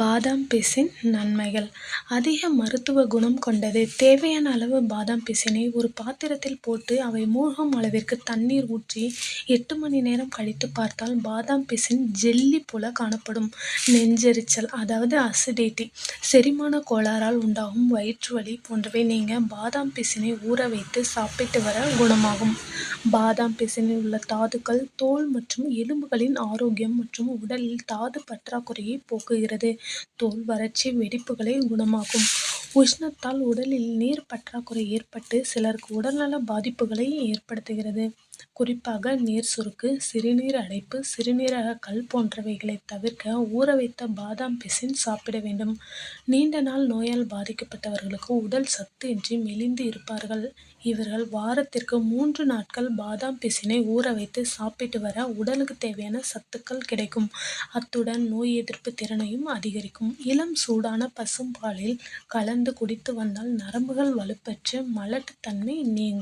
பாதாம் பிசின் நன்மைகள். அதிக மருத்துவ குணம் கொண்டது. தேவையான அளவு பாதாம் பிசினை ஒரு பாத்திரத்தில் போட்டு அவை மூழ்கும் அளவிற்கு தண்ணீர் ஊற்றி எட்டு மணி நேரம் கழித்து பார்த்தால் பாதாம் பிசின் ஜெல்லி போல காணப்படும். நெஞ்செரிச்சல் அதாவது அசிடிட்டி செரிமான கோளாறால் உண்டாகும் வயிற்று வலி போன்றவை நீங்கள் பாதாம் பிசினை ஊற வைத்து சாப்பிட்டு வர குணமாகும். பாதாம் பிசினில் உள்ள தாதுக்கள் தோல் மற்றும் எலும்புகளின் ஆரோக்கியம் மற்றும் உடலில் தாது பற்றாக்குறையை போக்குகிறது. தோல் வறட்சி, வெடிப்புகளை குணமாக்கும். உஷ்ணத்தால் உடலில் நீர் பற்றாக்குறை ஏற்பட்டு சிலருக்கு உடல்நல பாதிப்புகளை ஏற்படுத்துகிறது. குறிப்பாக நீர் சுருக்கு சிறுநீர் அடைப்பு, சிறுநீரக கல் போன்றவைகளை தவிர்க்க ஊற வைத்த பாதாம் பிசின் சாப்பிட வேண்டும். நீண்ட நாள் நோயால் பாதிக்கப்பட்டவர்களுக்கு உடல் சத்து இன்றி மெலிந்து இருப்பார்கள். இவர்கள் வாரத்திற்கு மூன்று நாட்கள் பாதாம் பிசினை ஊற வைத்து சாப்பிட்டு வர உடலுக்கு தேவையான சத்துக்கள் கிடைக்கும். அத்துடன் நோய் எதிர்ப்பு திறனையும் அதிகரிக்கும். இளம் சூடான பசும்பாலில் கலந்து குடித்து வந்தால் நரம்புகள் வலுப்பெற்று மலட்டுத்தன்மை நீங்கும்.